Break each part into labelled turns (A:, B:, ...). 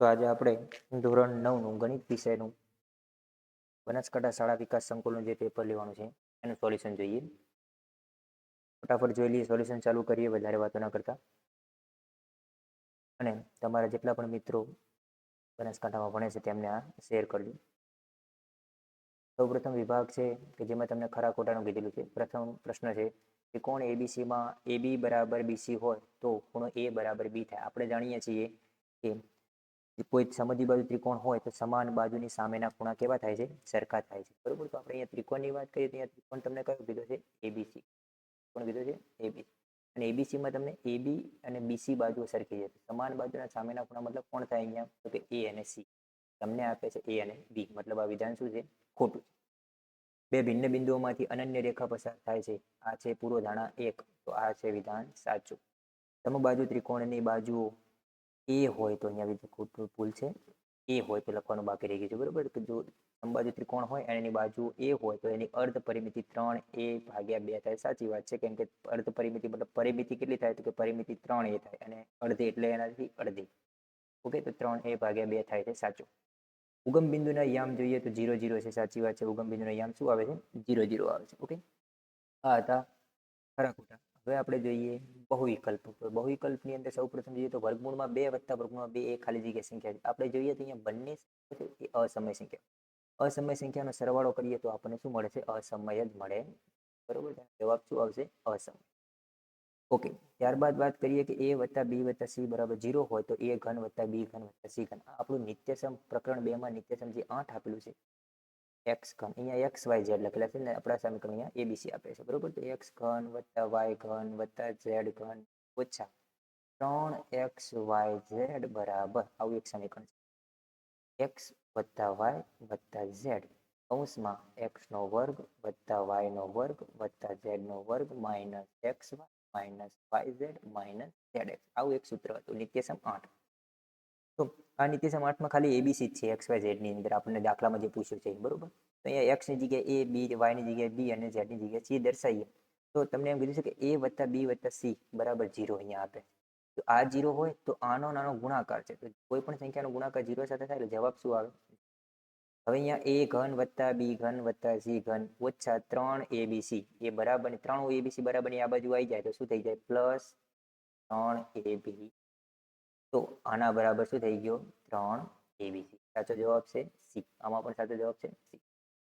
A: તો આજે આપણે ધોરણ નવનું ગણિત વિષયનું બનાસકાંઠા શાળા વિકાસ સંકુલનું જે પેપર લેવાનું છે, એનું સોલ્યુશન જોઈએ. ફટાફટ જોઈ લઈએ સોલ્યુશન ચાલુ કરીએ, વધારે વાતો ન કરતા. અને તમારા જેટલા પણ મિત્રો બનાસકાંઠામાં ભણે છે, તેમને આ શેર કરજો. સૌપ્રથમ વિભાગ છે, કે જેમાં તમને ખરા ખોટાનું કીધેલું છે. પ્રથમ પ્રશ્ન છે, કે કોણ એબીસીમાં એ બી બરાબર બીસી હોય, તો ખૂણો એ બરાબર બી થાય. આપણે જાણીએ છીએ કે કોઈ સમજી બાજુ ત્રિકોણ હોય તો સમાન બાજુની સામેના ખૂણા કેવા થાય છે? સરખા થાય છે. બરોબર તો આપણે અહીંયા ત્રિકોણની વાત કરીએ તો અહીંયા ત્રિકોણ તમને કયો કીધો છે? એબીસી કોણ કીધો છે? એબી અને એબીસીમાં તમને એબી અને બીસી બાજુ સરખી છે સમાન બાજુના સામેના ખૂણા મતલબ કોણ થાય અહીંયા? તો કે એ અને સી તમને આપે છે એ અને બી મતલબ આ વિધાન શું છે? ખોટું બે ભિન્ન બિંદુઓમાંથી અનન્ય રેખા પસાર થાય છે. આ છે પૂર્વ ધાણા એક. તો આ છે વિધાન સાચું. સમબાજુ ત્રિકોણની બાજુઓ એ હોય તો અહીંયા બીજું ખોટું ભૂલ છે, એ હોય તો લખવાનું બાકી રહી ગયું છે, બરોબર? કે જો અંબાજુ ત્રિકોણ હોય એની બાજુ એ હોય તો એની અર્ધ પરિમિતિ ત્રણ એ ભાગ્યા બે થાય. સાચી વાત છે, કેમ કે અર્ધ પરિમિતિ મતલબ પરિમિતિ કેટલી થાય તો કે પરિમિતિ ત્રણ એ થાય અને અડધી એટલે એનાથી અડધી. ઓકે? તો ત્રણ એ ભાગ્યા બે થાય છે, સાચું. ઉગમ બિંદુના યામ જોઈએ તો જીરો જીરો છે, સાચી વાત છે. ઉગમ બિંદુના યામ શું આવે છે? જીરો જીરો આવે છે, ઓકે? આ હતા ખરા ખોટા. હવે આપણે જોઈએ બહુવિકલ્પ બહુવિકલ્પની અંદર સૌપ્રથમ જોઈએ તો વર્ગમૂળમાં બે વત્તા વર્ગમૂળમાં બે એ ખાલી જગ્યા સંખ્યા છે. આપણે જોઈએ તો અહીંયા બંને એ અસમય સંખ્યા. અસમય સંખ્યાનો સરવાળો કરીએ તો આપણને શું મળે છે? અસમય જ મળે. બરોબર? જવાબ શું આવશે? અસમય. ઓકે ત્યારબાદ વાત કરીએ કે એ વત્તા બી વત્તા સી બરાબર જીરો હોય તો એ ઘન વત્તા બી ઘન વત્તા સી ઘન. આપણું નિત્યસમ પ્રકરણ બે માં નિત્યસમ જે આઠ આપેલું છે એક્સ ઘન, અહીંયા એક્સ વાય ઝેડ લખેલા છે ને આપણા સમીકરણ અહીંયા એબીસી આપે છે. બરોબર? તો એક્સ ઘન વત્તા વાય ઘન વત્તા ઝેડ ઘન ઓછા ત્રણ એક્સ વાય ઝેડ બરાબર. આવું એક સમીકરણ છે. એક્સ વત્તા વાય વત્તા ઝેડ કૌંસમાં એક્સ નો વર્ગ વત્તા વાય નો વર્ગ વત્તા ઝેડ નો વર્ગ minus X Y minus Y Z minus Z X આવું એક સૂત્ર હતું. નિત્યસમ આઠ. તો આ નિત્યસમ આઠમાં ખાલી એબીસી જ છે એક્સ વાય ઝેડની અંદર આપણને દાખલામાં જે પૂછ્યું છે બરોબર? તો અહીંયા એક્સની જગ્યાએ એ બી વાયની જગ્યાએ બી અને ઝેડની જગ્યાએ સી દર્શાવીએ. તો તમને એમ કીધું છે કે એ વત્તા બી વત્તા સી બરાબર જીરો અહીંયા આપે. તો આ જીરો હોય તો આનો નાનો ગુણાકાર છે. તો કોઈ પણ સંખ્યાનો ગુણાકાર જીરો સાથે થાય એટલે જવાબ શું આવે? હવે અહીંયા એ ઘન વત્તા બી ઘન વત્તા સી ઘન ઓછા ત્રણ એ બી સી એ બરાબર ત્રણ એ બી સી બરાબરની આ બાજુ આવી જાય તો શું થઈ જાય? પ્લસ ત્રણ એ બી તો આના બરાબર શું થઈ ગયો? ત્રણ એબીસી સાચો જવાબ છે સી આમાં પણ સાચો જવાબ છે સી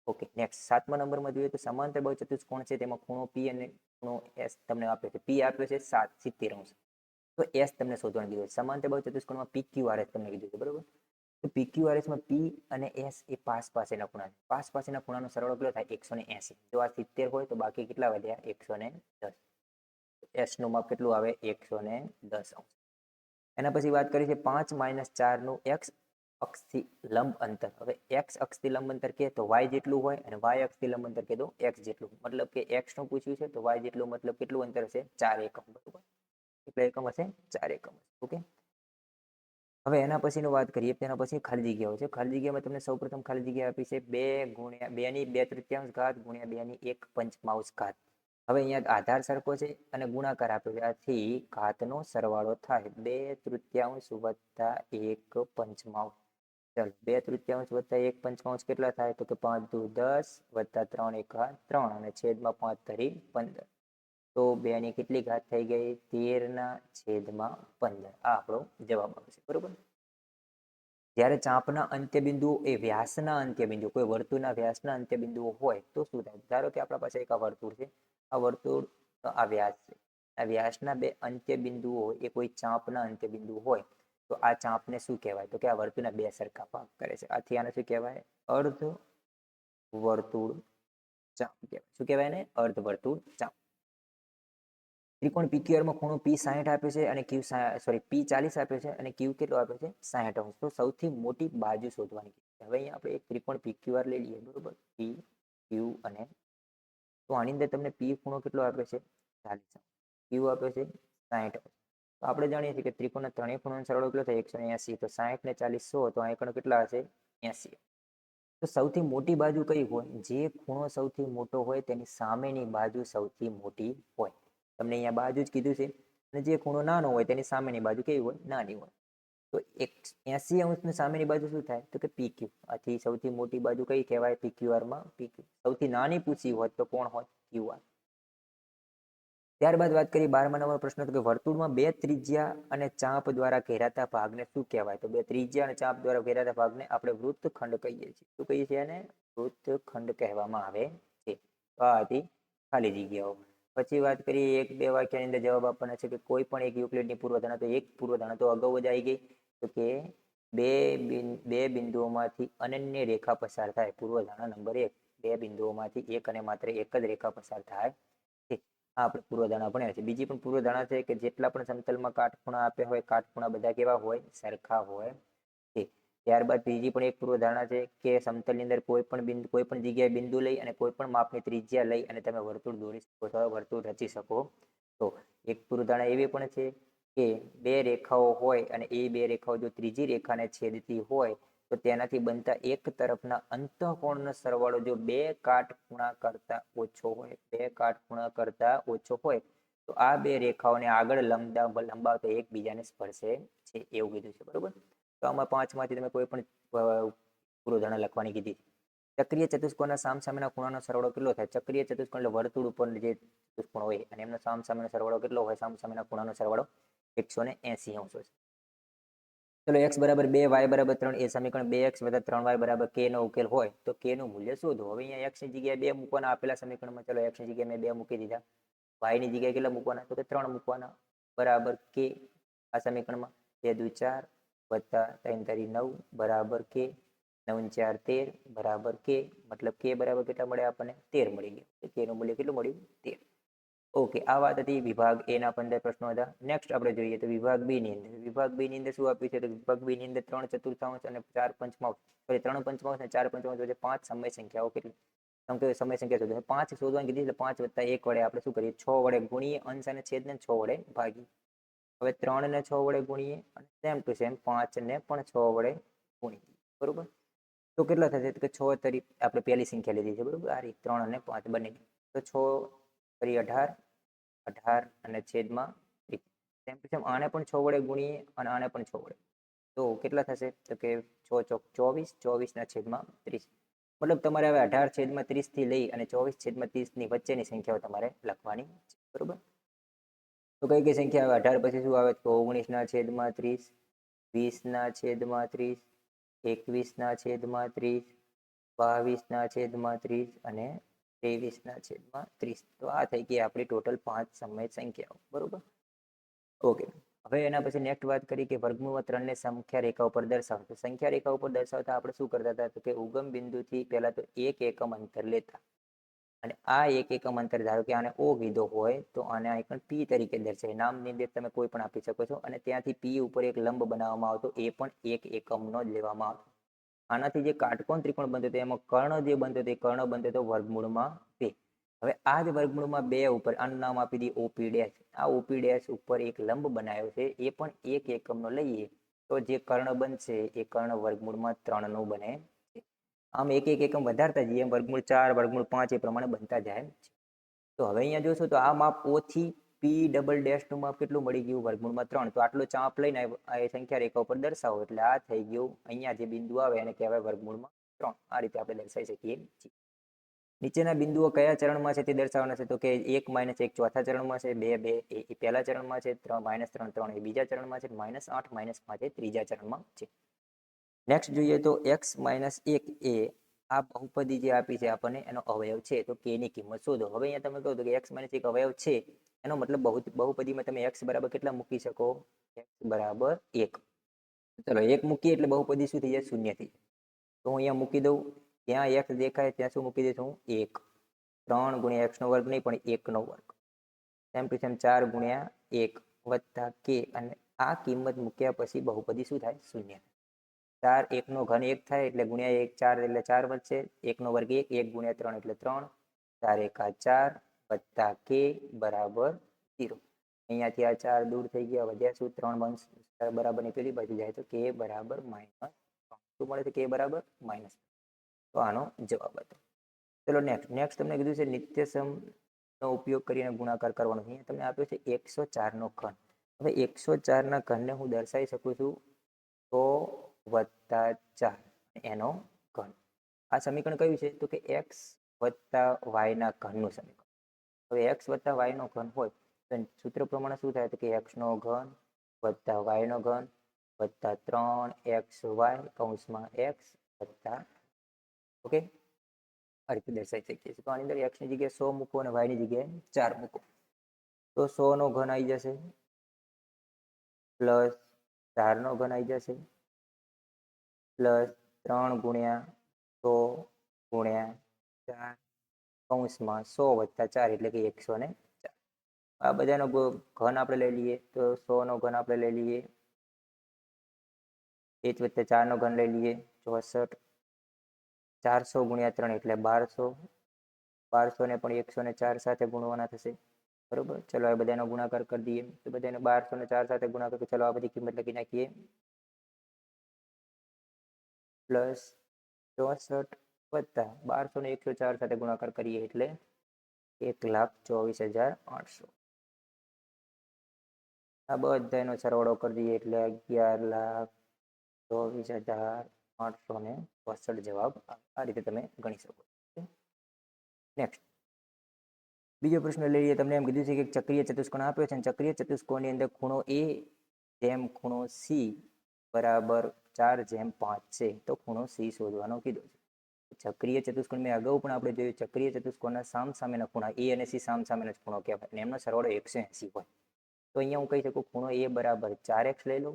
A: ઓકે નેક્સ્ટ સાતમા નંબરમાં જોઈએ તો સમાંતર બહુ ચતુષ્કોણ છે? તેમાં ખૂણો પી અને ખૂણો એસ તમને આપ્યો છે. પી આપ્યો છે સાત સિત્તેર અંશ. તો એસ તમને શોધવાનું કીધું છે. સમાંતર બહુ ચતુષ્કોણમાં પી ક્યુ આર એસ તમને કીધું છે, બરોબર? તો પી ક્યુ આર એસમાં પી અને એસ એ પાસ પાસેના ખૂણા છે. પાસ પાસેના ખૂણાનો સરવાળો કેટલો થાય? એકસો ને એસી જો આ સિત્તેર હોય તો બાકી કેટલા વધ્યા? એકસો ને દસ એસનું માપ કેટલું આવે? એકસો ને દસ અંશ. એના પછી વાત કરી છે પાંચ માઇનસ ચારનું એક્સ અક્ષથી લંબ અંતર. હવે એક્સ અક્ષથી લંબ અંતર કે તો વાય જેટલું હોય અને વાય અક્ષથી લંબ અંતર કે તો એક્સ જેટલું મતલબ કે એક્સનું પૂછ્યું છે તો વાય જેટલું મતલબ કેટલું અંતર હશે? ચાર એકમ, બરોબર? કેટલા એકમ હશે? ચાર એકમ ઓકે? હવે એના પછીનું વાત કરીએ, તેના પછી ખાલી જગ્યાઓ છે. ખાલી જગ્યામાં તમને સૌપ્રથમ ખાલી જગ્યા આપી છે બે ગુણ્યા બે ની બે તૃતીયાંશ ઘાત ગુણ્યા બે ની એક પંચમાંશ ઘાત. હવે અહીંયા આધાર સરખો છે અને ગુણાકાર આપ્યો છે. આથી ઘાતનો સરવાળો થાય. બે તૃતીયાંશ વત્તા એક પંચમાંશ. ચાલો, બે તૃતીયાંશ વત્તા એક પંચમાંશ કેટલા થાય? તો કે પાંચ દુ દસ વત્તા ત્રણ એકા ત્રણ અને છેદમાં પાંચ ધરી પંદર. તો બે ની કેટલી ઘાત થઈ ગઈ? તેર ના છેદમાં પંદર. આ આપણો જવાબ આવશે. બરોબર? જ્યારે ચાંપના અંત્યબિંદુઓ એ વ્યાસના અંત્યબિંદુ કોઈ વર્તુળના વ્યાસના અંત્યબિંદુઓ હોય તો શું થાય? ધારો કે આપણા પાસે એક વર્તુળ છે. આ વર્તુળ આ વ્યાસ છે. આ વ્યાસના બે અંત્યબિંદુઓ, એ કોઈ ચાંપના અંત્યબિંદુ હોય, તો આ ચાંપને શું કહેવાય? તો કે આ વર્તુળના બે સરખા ભાગ કરે છે. આથી આને શું કહેવાય? અર્ધ વર્તુળ ચાંપ કહેવાય. શું કહેવાય ને અર્ધ વર્તુળ ચાંપ. ત્રિકોણ પીક્યુઆરમાં ખૂણો પી સાહીઠ આપ્યો છે અને ક્યુ સોરી પી ચાલીસ આપ્યો છે અને ક્યુ કેટલો આપ્યો છે? સાહીઠ અંશ. તો સૌથી મોટી બાજુ શોધવાની હવે અહીંયા આપણે એક ત્રિકોણ પીક્યુઆર લઈ લઈએ. બરોબર? પી ક્યુ અને તો આની અંદર તમને પી ખૂણો કેટલો આપે છે? ચાલીસ. ક્યુ આપે છે સાહીઠ તો આપણે જાણીએ છીએ કે ત્રિકોણના ત્રણેય ખૂણાનો સરવાળો કેટલો થાય? એકસો એસી. તો સાહીઠ ને ચાલીસ સો, તો આ કેટલા હશે? એસી. તો સૌથી મોટી બાજુ કઈ હોય? જે ખૂણો સૌથી મોટો હોય તેની સામેની બાજુ સૌથી મોટી હોય. તમને અહીંયા બાજુ જ કીધું છે. અને જે ખૂણો નાનો હોય તેની સામેની બાજુ કેવી હોય? નાની હોય. તો એક એસી અંશની સામેની બાજુ શું થાય? તો કે પીક્યુ આથી સૌથી મોટી બાજુ કઈ કહેવાય? પીક્યુઆરમાં પીક્યુ સૌથી નાની પૂછી હોત તો કોણ હોત ક્યુઆર ત્યારબાદ વાત કરીએ બારમા નંબર પ્રશ્ન તો કે વર્તુળમાં બે ત્રિજ્યા અને ચાપ દ્વારા ઘેરાતા ભાગને શું કહેવાય? તો બે ત્રિજ્યા અને ચાપ દ્વારા ઘેરાતા ભાગને આપણે વૃત્તખંડ કહીએ છીએ. શું કહીએ છીએ એને? વૃત્તખંડ કહેવામાં આવે છે. તો આ હતી ખાલી જગ્યાઓ. પછી વાત કરીએ, એક બે વાક્યની અંદર જવાબ આપવાના છે કે કોઈ પણ એક યુક્લિડની પૂર્વધારણા તો એક પૂર્વધારણા તો અગાઉ જ આવી ગઈ. તો કે બે બે બિંદુઓમાંથી અનન્ય રેખા પસાર થાય, પૂર્વધારણા નંબર એક. બે બિંદુઓમાંથી એક અને માત્ર એક જ રેખા પસાર થાય છે. આ આપણે પૂર્વધારણા ભણ્યા છે. બીજી પણ પૂર્વધારણા છે કે જેટલા પણ સમતલમાં કાટખૂણા આપ્યા હોય, કાટખૂણા બધા કેવા હોય? સરખા હોય. ત્યારબાદ ત્રીજી પણ એક પૂર્વધારણા છે કે સમતલની અંદર કોઈ પણ બિંદુ, કોઈ પણ જગ્યાએ બિંદુ લઈ અને કોઈ પણ માપની ત્રિજ્યા લઈ અને તમે વર્તુળ દોરી શકો છો, વર્તુળ રચી શકો. તો એક પૂર્વધારણા એવી પણ છે કે બે રેખાઓ હોય અને એ બે રેખાઓ જો ત્રીજી રેખાને છેદતી હોય, તો તેનાથી બનતા એક તરફના અંતઃકોણનો સરવાળો જો બે કાટખૂણા કરતા ઓછો હોય, બે કાટખૂણા કરતા ઓછો હોય, તો આ બે રેખાઓને આગળ લંબા, લંબાવતા એકબીજાને સ્પર્શે છે, એવું કીધું છે, બરોબર? તો આમાં પાંચમાંથી તમે કોઈ પણ પૂર્વધારણા લખવાની કીધી. ચક્રીય ચતુષ્કોણના સામસામેના ખૂણાનો સરવાળો કેટલો થાય? ચક્રીય ચતુષ્કોણ એટલે વર્તુળ ઉપર જે ચતુષ્કોણ હોય અને એમનો સામસામેનો સરવાળો કેટલો હોય? સામસામેના ખૂણાનો સરવાળો એકસો ને એસી અંશો છે ચલો એક્સ બરાબર બે વાય બરાબર ત્રણ, એ સમીકરણ બે એક્સ વત્તા ત્રણ વાય બરાબર કે નો ઉકેલ હોય, તો કે નું મૂલ્ય શોધો. હવે અહીંયા એક્સની જગ્યાએ બે મૂકવાના આપેલા સમીકરણમાં ચલો એક્સની જગ્યાએ મેં બે મૂકી દીધા. વાયની જગ્યાએ કેટલા મૂકવાના? તો કે ત્રણ મૂકવાના. બરાબર કે આ સમીકરણમાં. બે દુ ચાર. વત્તા ત્રણ તારી નવ બરાબર કે નવ ચાર તેર બરાબર કે મતલબ કે બરાબર કેટલા મળે આપણને? તેર મળી ગયા. કેનું મૂલ્ય કેટલું મળ્યું? તેર. ઓકે, આ વાત હતી વિભાગ એના પંદર પ્રશ્નો હતા. નેક્સ્ટ આપણે જોઈએ તો વિભાગ બી ની અંદર. વિભાગ બી ની અંદર શું આપ્યું છે? તો વિભાગ બી ની અંદર ત્રણ ચતુર્થાંશ અને ચાર પંચમાંશ. ત્રણ પંચમાંશ અને ચાર પંચમાંશ વચ્ચે પાંચ સમય સંખ્યાઓ કેટલી? કે સમય સંખ્યા શોધો. પાંચ શોધવાની કીધી એટલે પાંચ વત્તા એક વડે આપણે શું કરીએ? છ વડે ગુણીએ અંશ અને છેદને છ વડે ભાગીએ. હવે ત્રણ ને છ વડે ગુણીએ અને સેમ ટુ સેમ પાંચ ને પણ છ વડે ગુણીએ. બરોબર? તો કેટલા થશે? કે છ તરી, આપણે પહેલી સંખ્યા લીધી છે, બરોબર? આ રીત ત્રણ અને પાંચ બંને તો છ તરી અઢાર અઢાર અને છેદમાં સેમ ટુ સેમ આને પણ છ વડે ગુણીએ અને આને પણ છ વડે. તો કેટલા થશે? તો કે છ ચોક ચોવીસ ચોવીસના છેદમાં ત્રીસ. મતલબ તમારે હવે અઢાર છેદમાં ત્રીસથી લઈ અને ચોવીસ છેદમાં ત્રીસની વચ્ચેની સંખ્યાઓ તમારે લખવાની છે. બરોબર? તો કઈ કઈ સંખ્યા આવે? અઢાર પછી શું આવે? તો ઓગણીસના છેદમાં ત્રીસ, વીસના છેદમાં ત્રીસ, એકવીસના છેદમાં ત્રીસ, બાવીસના છેદમાં ત્રીસ અને ત્રેવીસના છેદમાં ત્રીસ. તો આ થઈ ગઈ આપણી ટોટલ પાંચ સમય સંખ્યાઓ. બરોબર? ઓકે. હવે એના પછી નેક્સ્ટ વાત કરી કે વર્ગમૂળમાં ત્રણને સંખ્યા રેખા ઉપર દર્શાવતો સંખ્યા રેખા ઉપર દર્શાવતા આપણે શું કરતા હતા? તો કે ઉગમ બિંદુથી પહેલા તો એક એકમ અંતર લેતા. અને આ એક એકમ અંતર ધારો કે આને ઓ કીધો હોય, તો આને આઇકન પી તરીકે દર્શાવે નામ નિર્દેશ તમે કોઈ પણ આપી શકો છો. અને ત્યાંથી પી ઉપર એક લંબ બનાવવામાં આવતો, એ પણ એક એકમનો જ લેવામાં આવતો. આનાથી જે કાટકોણ ત્રિકોણ બનતો હતો, એમાં કર્ણ જે બનતો એ કર્ણ બનતો હતો વર્ગમૂળમાં બે. હવે આ જ વર્ગમૂળમાં બે ઉપર આનું નામ આપી દઈએ ઓપી ડેશ. આ ઓપી ડેશ ઉપર એક લંબ બનાવ્યો છે, એ પણ એક એકમનો લઈએ. તો જે કર્ણ બનશે, એ કર્ણ વર્ગમૂળમાં ત્રણનું બને. આમ એક એક એકમ વધારતા જઈએ. એમ વર્ગમૂળ ચાર, વર્ગમૂળ પાંચ એ પ્રમાણે બનતા જાય છે. તો હવે અહીંયા જોશો તો આ માપ ઓથી પી ડબલ ડેશનું માપ કેટલું મળી ગયું વર્ગમૂળમાં ત્રણ? તો આટલો ચાપ લઈને આ સંખ્યા રેખા ઉપર દર્શાવો. એટલે આ થઈ ગયું અહીંયા જે બિંદુ આવે એને કહેવાય વર્ગમૂળમાં ત્રણ. આ રીતે આપણે દર્શાવી શકીએ છીએ. નીચેના બિંદુઓ કયા ચરણમાં છે તે દર્શાવવાના છે તો કે એક માઇનસ એક ચોથા ચરણમાં છે, બે બે એ પહેલા ચરણમાં છે, ત્રણ માઇનસ ત્રણ ત્રણ એ બીજા ચરણમાં છે, માઇનસ આઠ, માઇનસ પાંચ એ ત્રીજા ચરણમાં છે. નેક્સ્ટ જોઈએ તો એક્સ માઇનસ એક એ આ બહુપદી જે આપી છે આપણને, એનો અવયવ છે. તો કે ની કિંમત શોધો. હવે અહીંયા તમે કહો તો કે એક્સ માઇનસ એક અવયવ છે, એનો મતલબ બહુ, બહુપદીમાં તમે એક્સ બરાબર કેટલા મૂકી શકો? એક્સ બરાબર એક. ચલો, એક મૂકીએ એટલે બહુપદી શું થઈ જાય? શૂન્ય થઈ તો હું અહીંયા મૂકી દઉં. ત્યાં એક્સ દેખાય, ત્યાં શું મૂકી દઈશું એક. ત્રણ ગુણ્યા એક્સ નો વર્ગ નહીં, પણ એક નો વર્ગ. સેમ ટુ સેમ ચાર ગુણ્યા એક વત્તા કે અને આ કિંમત મૂક્યા પછી બહુપદી શું થાય? શૂન્ય ચાર, એકનો ઘન એક થાય એટલે ગુણ્યા એક, ચાર એટલે ચાર વધશે. એકનો વર્ગ એક એક ગુણ્યા ત્રણ એટલે ત્રણ. ચાર એકા ચાર વત્તા કે બરાબર ઝીરો. અહીંયાથી આ ચાર દૂર થઈ ગયા વધ્યા શું ત્રણ વંશ બરાબરની પેલી બાજુ જાય તો કે બરાબર માઇનસ શું મળે છે કે બરાબર માઇનસ તો આનો જવાબ હતો. ચલો નેક્સ્ટ નેક્સ્ટ તમને કીધું છે નિત્યસમ નો ઉપયોગ કરીને ગુણાકાર કરવાનો. અહીંયા તમને આપ્યો છે એકસો ચારનો ઘન. હવે એકસો ચારના ઘનને હું દર્શાવી શકું છું સો વત્તા ચાર, એનો ઘન. આ સમીકરણ કયું છે? તો કે એક્સ વત્તા વાયના ઘનનું સમીકરણ. હવે એક્સ વત્તા વાયનો ઘન હોય, તો સૂત્ર પ્રમાણે શું થાય? તો કે એક્સનો ઘન વત્તા વાયનો ઘન વત્તા ત્રણ એક્સ વાય કૌંસમાં એક્સ વત્તા, ઓકે? આ રીતે દર્શાવી શકીએ છીએ. તો આની અંદર એક્સની જગ્યાએ સો મૂકો અને વાયની જગ્યાએ ચાર મૂકો. તો સો નો ઘન આવી જશે, પ્લસ ચારનો ઘન આવી જશે પ્લસ ત્રણ ગુણ્યા સો ગુણ્યા ચાર. કૌંસમાં સો વત્તા ચાર એટલે કે એકસો ને આ બધાનો ઘન આપણે લઈ લઈએ તો સો નો ઘન આપણે લઈ લઈએ. એક વત્તા ચારનો ઘન લઈ લઈએ, ચોસઠ. ચારસો ગુણ્યા ત્રણ એટલે બારસો. બારસો ને પણ એકસો ને ચાર સાથે ગુણવાના થશે. બરોબર? ચલો આ બધાનો ગુણાકાર કરી દઈએ. તો બધાને બારસો ને ચાર સાથે ગુણાકાર ચલો આ બધી કિંમત લખી નાખીએ. પ્લસ ચોસઠ વત્તા બારસો ને એકસો ચાર સાથે ગુણાકાર કરીએ એટલે એક લાખ ચોવીસ હજાર આઠસો. આ બધાનો સરવાળો કરી દઈએ એટલે અગિયાર લાખ ચોવીસ હજાર આઠસો ને ચોસઠ જવાબ આ રીતે તમે ગણી શકો નેક્સ્ટ બીજો પ્રશ્ન લઈ લઈએ. તમને એમ કીધું છે કે ચક્રિય ચતુષ્કોણ આપ્યો છે અને ચક્રીય ચતુષ્કોણની અંદર ખૂણો એ જેમ ખૂણો સી બરાબર ચાર જેમ પાંચ છે, તો ખૂણો સી શોધવાનો કીધો છે. ચક્રીય ચતુષ્કોણ મેં અગાઉ પણ આપણે જોયું, ચક્રીય ચતુષ્કોણના સામ સામેના ખૂણા એ અને સી સામ સામેના જ ખૂણો કહેવાય અને એમનો સરવાળો એકસો એંસી હોય. તો અહીંયા હું કહી શકું, ખૂણો એ બરાબર ચાર એક્સ લઈ લો,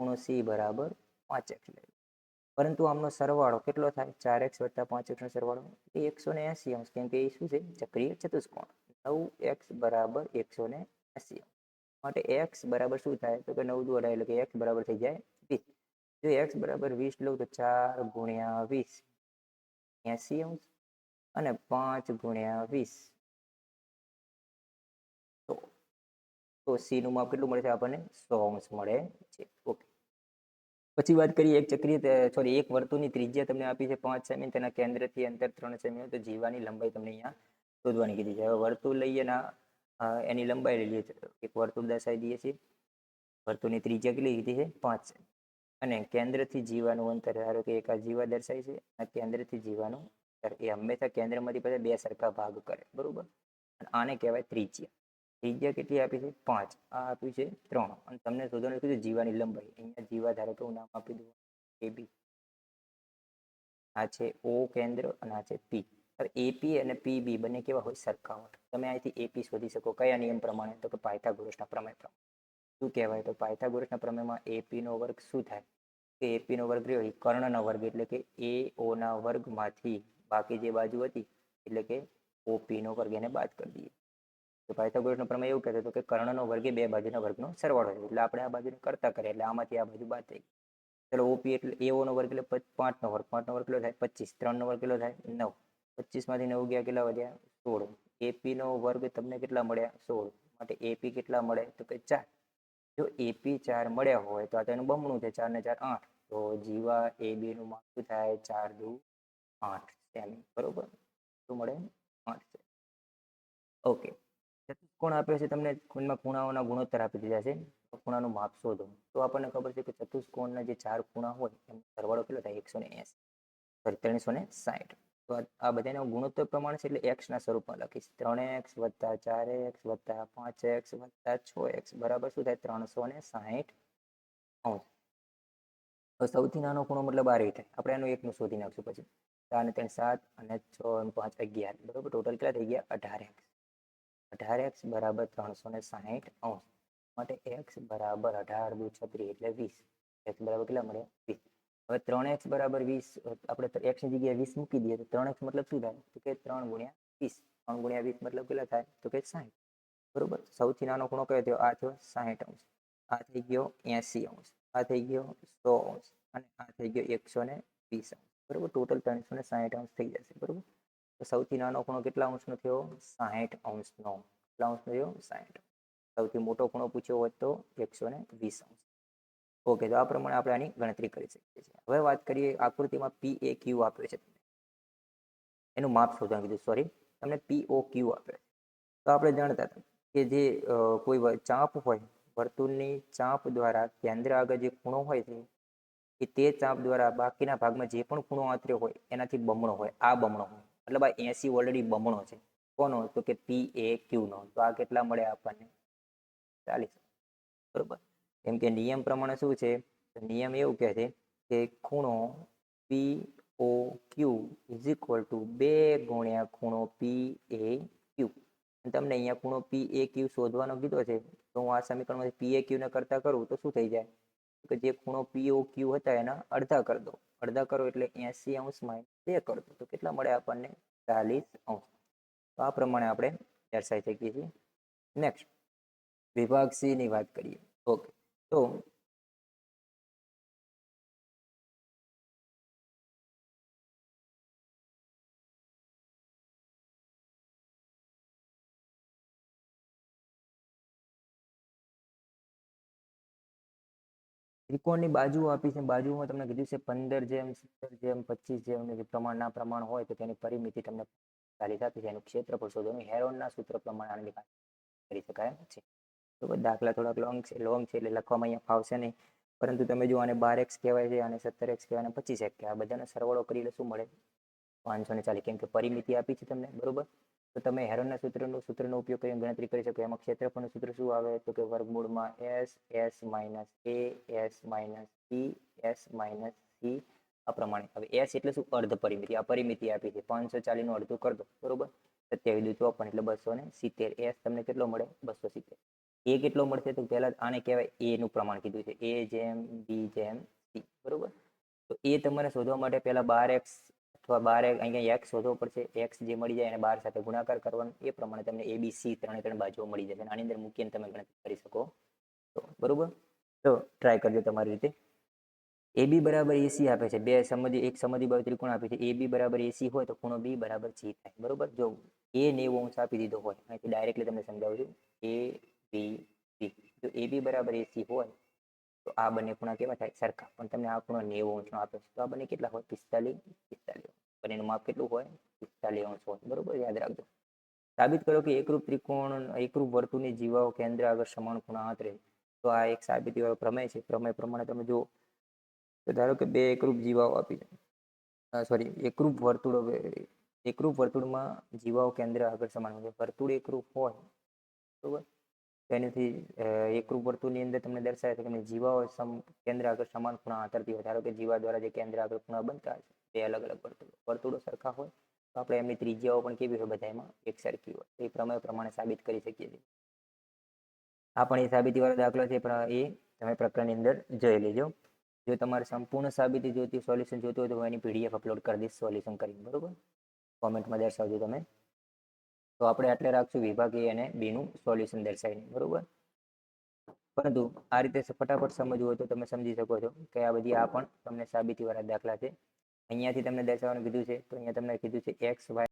A: ખૂણો સી બરાબર પાંચ એક્સ લઈ લો. પરંતુ આમનો સરવાળો કેટલો થાય? ચાર એક્સ વત્તા પાંચ એક્સનો સરવાળો એ એકસો ને એંસી અંશ, કેમ કે એ શું છે? ચક્રીય ચતુષ્કોણ. નવ એક્સ બરાબર એકસો ને એંસી માટે એક્સ બરાબર શું થાય? તો કે નવ દુ અઢાર એટલે કે એક્સ બરાબર થઈ જાય જો એક્સ બરાબર વીસ લઉં તો ચાર ગુણ્યા વીસ. એસી અંશ અને પાંચ ગુણ્યા વીસ. તો તો સીનું માપ કેટલું મળે છે આપણને? સો અંશ મળે છે. ઓકે. પછી વાત કરીએ એક ચક્રીય સોરી એક વર્તુળની ત્રિજ્યા તમને આપી છે પાંચ સેમી, તેના કેન્દ્રથી અંતર ત્રણ સેમી તો જીવાની લંબાઈ તમને અહીંયા શોધવાની કીધી છે. હવે વર્તુળ લઈએ ના એની લંબાઈ લઈ લઈએ. એક વર્તુળ દર્શાવી દઈએ છીએ. વર્તુળની ત્રિજ્યા કેટલી કીધી છે? પાંચ સેમી. અને કેન્દ્રથી જીવાનું અંતર, ધારો કે એક આ જીવા દર્શાય છે અને કેન્દ્રથી જીવાનું અંતર, એ હંમેશા કેન્દ્રમાંથી પછી બે સરખા ભાગ કરે, બરોબર? આને કહેવાય ત્રિજ્યા. ત્રિજ્યા કેટલી આપી છે? પાંચ. આ આપ્યું છે ત્રણ. અને તમને શોધવાનું કીધું જીવાની લંબાઈ. અહીંયા જીવા ધારો કે હું નામ આપી દઉં. એ બી. આ છે ઓ કેન્દ્ર અને આ છે પી. હવે એપી અને પીબી બંને કેવા હોય? સરખા હોય. તમે અહીંથી એપી શોધી શકો. કયા નિયમ પ્રમાણે? તો કે પાયથાગોરસના પ્રમેય પ્રમાણે. શું કહેવાય? તો પાયથાગોરસના પ્રમેયમાં એપીનો વર્ગ શું થાય? કે એપીનો વર્ગ રહ્યો એ કર્ણનો વર્ગ, એટલે કે એ ઓના વર્ગમાંથી બાકી જે બાજુ હતી, એટલે કે ઓપીનો વર્ગ એને બાદ કરી દઈએ. તો પાયથાગોરસનો પ્રમેય એવું કહેતો હતો કે કર્ણનો વર્ગ એ બે બાજુના વર્ગનો સરવાળો છે એટલે આપણે આ બાજુને કરતા કરીએ, એટલે આમાંથી આ બાજુ બાદ થઈ ચલો ઓપી એટલે એઓનો વર્ગ એટલે પાંચનો વર્ગ. પાંચનો વર્ગ કેટલો થાય? પચીસ. ત્રણનો વર્ગ કેટલો થાય? નવ. પચીસમાંથી નવ ગયા કેટલા વધ્યા? સોળ. એપીનો વર્ગ તમને કેટલા મળ્યા? સોળ. માટે એપી કેટલા મળે? તો કે ચાર. જો એપી ચાર મળ્યા હોય તો આ તો એનું બમણું છે, ચાર ને ચાર આઠ. તો જીવા એ બી નું શું થાય? ચાર દુ આઠ. સેમી બરોબર? શું મળે આઠ છે. ઓકે ચતુષ્કોણ આપ્યો છે, તમને ખૂણમાં ખૂણાઓના ગુણોત્તર આપી દીધા છે. ખૂણાનું માપ શોધો. તો આપણને ખબર છે કે ચતુષ્કોણના જે ચાર ખૂણા હોય એનો સરવાળો કેટલો થાય? એકસો ને એસી. સોરી ત્રણસો ને સાઠ આ- બધાનો ગુણોત્તર પ્રમાણે છે એટલે એક્સના સ્વરૂપમાં લખીશ. ત્રણ એક્સ વત્તા ચાર એક્સ વત્તા પાંચ એક્સ વત્તા છ એક્સ બરાબર શું થાય? ત્રણસો ને સાહીઠ અંશ તો સૌથી નાનો ખૂણો મતલબ આ રીતે આપણે એનું એકનું શોધી નાખશું પછી. ચાર ને ત્રણ સાત અને છ અને પાંચ અગિયાર, બરાબર? ટોટલ કેટલા થઈ ગયા? અઢાર એક્સ અઢાર એક્સ બરાબર ત્રણસો ને સાહીઠ અંશ માટે એક્સ બરાબર અઢાર દુ છત્રીસ એટલે વીસ. એક્સ બરાબર કેટલા મળે વીસ. હવે ત્રણ એક્સ બરાબર વીસ, આપણે એક્સની જગ્યાએ વીસ મૂકી દઈએ તો ત્રણ એક્સ મતલબ શું થાય? તો કે ત્રણ ગુણ્યા વીસ. ત્રણ ગુણ્યા વીસ મતલબ કેટલા થાય? તો કે સાહીઠ બરોબર? સૌથી નાનો ખૂણો કયો થયો? આ થયો સાહીઠ અંશ. આ થઈ ગયો એંસી અંશ. આ થઈ ગયો સો અંશ. અને આ થઈ ગયો એકસો ને વીસ અંશ. બરોબર? ટોટલ ત્રણસો ને સાહીઠ અંશ થઈ જશે. બરોબર? તો સૌથી નાનો ખૂણો કેટલા અંશનો થયો? સાહીઠ અંશનો. કેટલા અંશનો થયો? સાહીઠ સૌથી મોટો ખૂણો પૂછ્યો હોય તો એકસો ને વીસ અંશ. ઓકે, તો આ પ્રમાણે આપણે આની ગણતરી કરી શકીએ છીએ. હવે વાત કરીએ આકૃતિમાં પી એ ક્યુ આપ્યો છે. એનું માપ શોધવાનું કીધું સોરી તમને પી ઓ ક્યુ આપે. છે તો આપણે જાણતા હતા કે જે કોઈ ચાંપ હોય, વર્તુળની ચાંપ દ્વારા કેન્દ્ર આગળ જે ખૂણો હોય છે કે તે ચાપ દ્વારા બાકીના ભાગમાં જે પણ ખૂણો આંતર્યો હોય, એનાથી બમણો હોય, આ બમણો હોય. મતલબ આ એસી ઓલરેડી બમણો છે. કોનો? તો કે પી એ ક્યુ નો. તો આ કેટલા મળે આપણને? ચાલીસ. બરોબર? કેમ કે નિયમ પ્રમાણે શું છે? નિયમ એવું કહે છે કે ખૂણો P O Q is equal to બે ગુણ્યા ખૂણો પી એ ક્યુ તમને અહીંયા ખૂણો પી એ ક્યુ શોધવાનો કીધો છે, તો હું આ સમીકરણમાંથી પી એ ક્યુ ને કરતા કરું, તો શું થઈ જાય? કે જે ખૂણો પી ઓ ક્યુ હતા એના અડધા કરી દો. અડધા કરો એટલે એસી અંશમાં બે કરી દો. તો કેટલા મળે આપણને? ચાલીસ અંશ. તો આ પ્રમાણે આપણે દર્શાવી શકીએ છીએ. નેક્સ્ટ વિભાગ સી ની વાત કરીએ. ઓકે તો ત્રિકોણની બાજુ આપી છે. બાજુમાં તમને કીધું છે પંદર જેમ, સત્તર જેમ, પચીસ જેમ પ્રમાણના પ્રમાણ હોય તો તેની પરિમિતિ તમને ચાલીસ આપી છે. એનું ક્ષેત્રફળ શોધવાનું હેરોનના સૂત્ર પ્રમાણે આની કરી શકાય છે. તો દાખલા થોડાક લોંગ છે લોંગ છે એટલે લખવામાં અહીંયા ફાવશે નહીં. પરંતુ તમે જો આને બાર એક્સ કહેવાય છે અને સત્તર એક્સ કહેવાય અને પચીસ એક્સ કહેવાય બધાનો સરવાળો કરીને શું મળે? પાંચસો ને ચાલીસ, કેમ કે પરિમિતિ આપી છે તમને, બરોબર? તો તમે હેરોનના સૂત્રનો સૂત્રનો ઉપયોગ કરીને ગણતરી કરી શકો. એમાં ક્ષેત્રફળનું સૂત્ર શું આવે? તો કે વર્ગમૂળમાં S S minus A S minus C S minus C આ પ્રમાણે હવે એસ એટલે શું? અર્ધ પરિમિતિ. આ પરિમિતિ આપી છે. પાંચસો ચાલીસનું અડધું કરી દો, બરોબર? સત્યાવીસ દુ ચોપન એટલે બસો ને સિત્તેર. એસ તમને કેટલો મળે? બસો સિત્તેર. એ કેટલો મળશે તો પહેલા આને કહેવાય એ નું પ્રમાણ કીધું છે. એ જેમ બી જેમ સી બરોબર? તો એ તમારે શોધવા માટે પહેલા બાર એક્સ અથવા બાર અહીંયા એક્સ શોધવો પડશે. એક્સ જે મળી જાય એને બાર સાથે ગુણાકાર કરવાનો. એ પ્રમાણે તમને એ બી સી ત્રણે ત્રણ બાજુઓ મળી જશે. આની અંદર મૂકીને તમે ગણતરી કરી શકો. તો બરોબર? તો ટ્રાય કરજો તમારી રીતે. એ બી બરાબર એસી આપે છે. બે સમધી એક સમજી બાજુ ત્રિકોણ આપે છે. એ બી બરાબર એસી હોય તો ખૂણો બી બરાબર સી થાય. બરોબર? જો એ નેવું અંશ આપી દીધો હોય, અહીંથી ડાયરેક્ટલી તમને સમજાવું છું. એ બી સી જો એ બી બરાબર એસી હોય, તો આ બંને ખૂણા કેવા થાય? સરખા. પણ તમને આ ખૂણો નેવું અંશનો આપે છે. તો આ બંને કેટલા હોય? પિસ્તાલીસ પિસ્તાલીસ. બંનેનું માપ કેટલું હોય? પિસ્તાલીસ અંશ હોય. બરોબર? યાદ રાખજો. સાબિત કરો કે એકરૂપ ત્રિકોણ, એકરૂપ વર્તુળની જીવાઓ કેન્દ્ર આગળ સમાન ખૂણા આંતરે તો આ એક સાબિતી વાળો પ્રમેય છે. પ્રમેય પ્રમાણે તમે જુઓ. તો ધારો કે બે એકરૂપ જીવાઓ આપી છે સોરી એકરૂપ વર્તુળો એકરૂપ વર્તુળમાં જીવાઓ કેન્દ્ર આગળ સમાન હોય. વર્તુળ એકરૂપ હોય. બરોબર? તેનાથી એકરૂપ વર્તુળની અંદર તમને દર્શાવે છે કે જીવાઓ સમ કેન્દ્ર આગળ સમાન ખૂણા આંતરથી હોય ધારો કે જીવા દ્વારા જે કેન્દ્ર આગળ ખૂણા બનતા હોય તે અલગ અલગ વર્તુળો વર્તુળો સરખા હોય. તો આપણે એમની ત્રિજ્યાઓ પણ કેવી હોય બધા એમાં એક સરખી હોય. એ પ્રમેય પ્રમાણે સાબિત કરી શકીએ છીએ. આ પણ એ સાબિતી વાળો દાખલો છે, પણ એ તમે પ્રકરણની અંદર જોઈ લેજો. જો તમારે સંપૂર્ણ સાબિતી જોતી સોલ્યુશન જોતું હોય તો હું એની પીડીએફ અપલોડ કરી દઈશ, સોલ્યુશન કરીને. બરોબર? કોમેન્ટમાં દર્શાવજો તમે. તો આપણે આટલે રાખશું વિભાગીય અને બીનું સોલ્યુશન દર્શાવીને, બરોબર? પરંતુ આ રીતે ફટાફટ સમજવું હોય તો તમે સમજી શકો છો કે આ બધી આ પણ તમને સાબિતીવાળા દાખલા છે. અહીંયાથી તમને દર્શાવવાનું કીધું છે, તો અહીંયા તમને કીધું છે એક્સ વાય